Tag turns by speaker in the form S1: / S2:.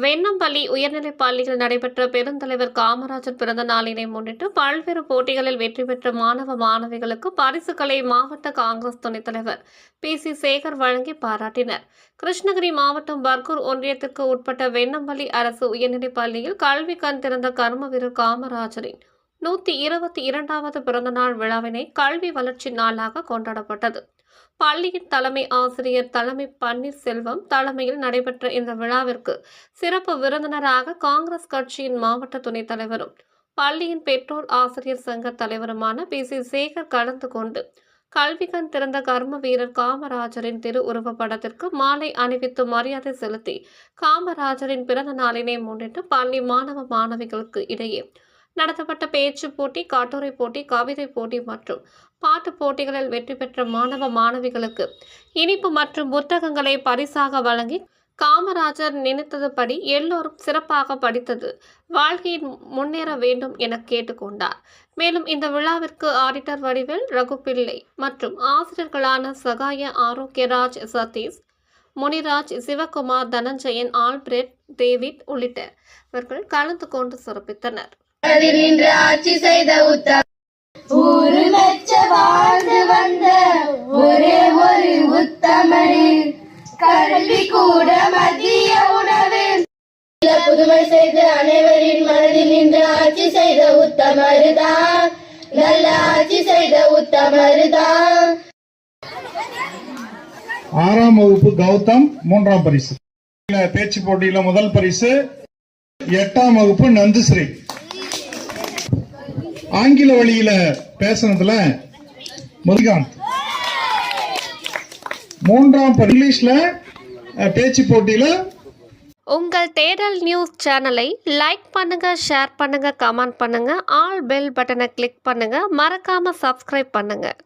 S1: வெண்ணம்பள்ளி உயர்நிலைப் பள்ளியில் நடைபெற்ற பெருந்தலைவர் காமராஜர் பிறந்த நாளினை முன்னிட்டு பல்வேறு போட்டிகளில் வெற்றி பெற்ற மாணவ மாணவிகளுக்கு பரிசுகளை மாவட்ட காங்கிரஸ் துணைத் தலைவர் பி. சி. சேகர் வழங்கி பாராட்டினர். கிருஷ்ணகிரி மாவட்டம் பர்கூர் ஒன்றியத்திற்கு உட்பட்ட வெண்ணம்பள்ளி அரசு உயர்நிலைப் பள்ளியில் கல்வி கண் திறந்த கர்ம வீரர் காமராஜரின் நூற்றி இருபத்தி இரண்டாவது பிறந்தநாள் விழாவினை கல்வி வளர்ச்சி நாளாக கொண்டாடப்பட்டது. பள்ளியின் தலைமை ஆசிரியர் தலைமை பன்னீர்செல்வம் தலைமையில் நடைபெற்ற இந்த விழாவிற்கு சிறப்பு விருந்தினராக காங்கிரஸ் கட்சியின் மாவட்ட துணைத் தலைவரும் பள்ளியின் பெற்றோர் ஆசிரியர் சங்க தலைவருமான பி. சி. சேகர் கலந்து கொண்டு கல்விகண் திறந்த கர்ம வீரர் காமராஜரின் திரு உருவப்படத்திற்கு மாலை அணிவித்து மரியாதை செலுத்தி காமராஜரின் பிறந்த நாளினை முன்னிட்டு பள்ளி மாணவ மாணவிகளுக்கு இடையே நடத்தப்பட்ட பேச்சு போட்டி கட்டுரை போட்டி கவிதை போட்டி மற்றும் பாட்டு போட்டிகளில் வெற்றி பெற்ற மாணவ மாணவிகளுக்கு இனிப்பு மற்றும் புத்தகங்களை பரிசாக வழங்கி காமராஜர் நினைத்ததுபடி எல்லோரும் சிறப்பாக படித்தது வாழ்க்கையில் முன்னேற வேண்டும் என கேட்டுக்கொண்டார். மேலும் இந்த விழாவிற்கு ஆடிட்டர் வடிவில் ரகுபிள்ளை மற்றும் ஆசிரியர்களான சகாய ஆரோக்கியராஜ் சதீஷ் முனிராஜ் சிவகுமார் தனஞ்சயன் ஆல்பிரட் டேவிட் உள்ளிட்டவர்கள் கலந்து கொண்டு சிறப்பித்தனர்.
S2: நின்று ஆட்சி செய்த உத்தம ஊரு மெச்ச வாழ்ந்து வந்த ஒரே ஒரு உத்தமரின் கல்வி கூட மதிய உணவு. புதுமை செய்து அனைவரின் மனதில் நின்று ஆட்சி செய்த உத்தமருதான் நல்ல ஆட்சி செய்த உத்தமருதான்
S3: ஆறாம் வகுப்பு கௌதம் மூன்றாம் பரிசு. பேச்சு போட்டியில முதல் பரிசு எட்டாம் வகுப்பு நந்துஸ்ரீ. ஆங்கில வழியில பேசுனதுல முருகாந்த் மூன்றாம் இங்கிலீஷ்ல பேச்சு போட்டியில
S1: உங்கள் தேடல் நியூஸ் சேனலை லைக் பண்ணுங்க ஷேர் பண்ணுங்க கமெண்ட் பண்ணுங்க ஆல் பெல் பட்டனை கிளிக் பண்ணுங்க மறக்காம சப்ஸ்கிரைப் பண்ணுங்க.